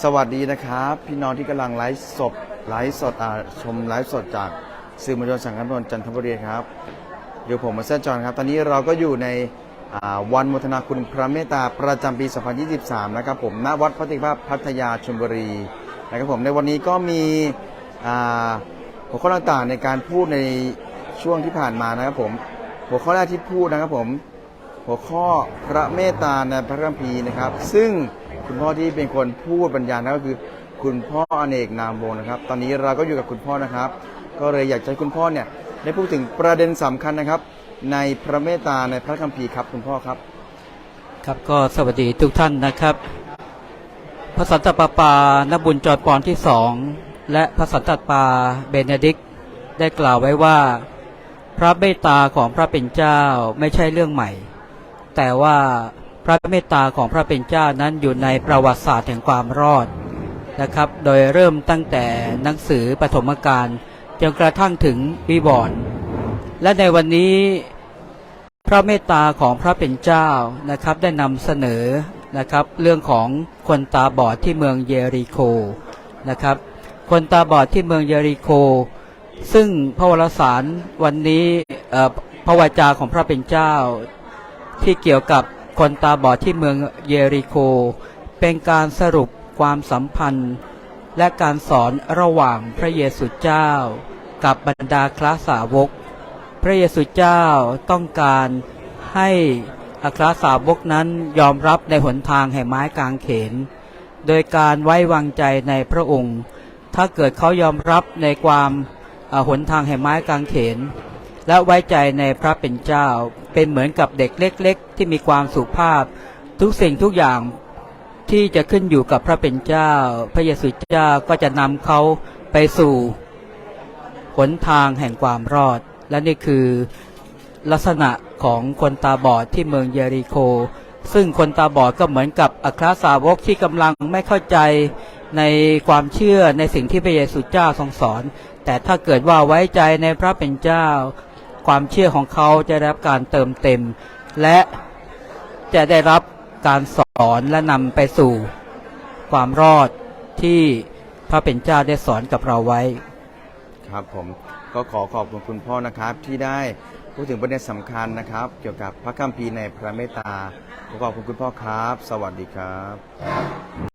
สวัสดีนะครับ พี่น้องที่กำลังไลฟ์สดไลฟ์สดอ่าชมไลฟ์สดจากสื่อมวลชนสังกัดนนจันทบุรีครับอยู่ผมมาเซนจอนครับ ตอนนี้เราก็อยู่ในวันมุทนาคุณพระเมตตาประจำปี 2023 นะครับผมณวัดพระติภาพพัทยาชลบุรีนะครับผมในวันนี้ก็มีหัวข้อต่างๆในการพูดในช่วงที่ผ่านมานะครับผมหัวข้อแรกที่พูดนะครับผมหัวข้อพระเมตตาในพระคัมภีร์นะครับ ซึ่ง คุณพ่อที่เป็นคนพูดบรรยายนั่นก็คือ คุณพ่ออเนกนามวงศ์นะครับ ตอนนี้เราก็อยู่กับคุณพ่อนะครับ ก็เลยอยากให้คุณพ่อเนี่ยได้พูดถึงประเด็นสำคัญนะครับ ในพระเมตตาในพระคัมภีร์ครับ คุณพ่อครับ ครับก็สวัสดีทุกท่านนะครับพระสันตะปาปานบุญจอดปอนที่สองและพระสันตะปาเบเนดิกต์ได้กล่าวไว้ว่า พระเมตตาของพระเป็นเจ้าไม่ใช่เรื่องใหม่ แต่ว่า พระเมตตาของพระเป็นเจ้านั้นอยู่ในประวัติศาสตร์แห่งความรอดนะครับ โดยเริ่มตั้งแต่หนังสือปฐมกาลจนกระทั่งถึงวิวรณ์และในวันนี้พระเมตตาของพระเป็นเจ้านะครับได้นำเสนอนะครับเรื่องของคนตาบอดที่เมืองเยริโคนะครับ คนตาบอดที่เมืองเยริโค ซึ่งพระวรสารวันนี้พระวจาของพระเป็นเจ้าที่เกี่ยวกับ คนตาบอดที่เมืองเยริโค เป็นการสรุปความสัมพันธ์ และการสอนระหว่างพระเยซูเจ้า กับบรรดาคลาสาวก พระเยซูเจ้าต้องการให้อัครสาวกนั้นยอมรับในหนทางแห่งไม้กางเขน โดยการไว้วางใจในพระองค์ ถ้าเกิดเขายอมรับในความหนทางแห่งไม้กางเขน และไว้ใจในพระเป็นเจ้า เป็นเหมือนกับเด็กเล็ก ๆ ที่มีความสุภาพ ทุกสิ่งทุกอย่างที่จะขึ้นอยู่กับพระเป็นเจ้า พระเยซูเจ้าก็จะนำเขาไปสู่หนทางแห่งความรอด และนี่คือลักษณะของคนตาบอดที่เมืองเยริโค ซึ่งคนตาบอดก็เหมือนกับอัครสาวกที่กำลังไม่เข้าใจในความเชื่อในสิ่งที่พระเยซูเจ้าทรงสอน แต่ถ้าเกิดว่าไว้ใจในพระเป็นเจ้า ความเชื่อของเขาจะได้รับการเติมเต็ม และจะได้รับการสอนและนำไปสู่ ความรอดที่พระเป็นเจ้าได้สอนกับเราไว้ ครับผมก็ขอขอบคุณคุณพ่อนะครับที่ได้พูดถึงประเด็นสำคัญนะครับ เกี่ยวกับพระคัมภีร์ในพระเมตตาขอขอบคุณคุณพ่อครับ สวัสดีครับ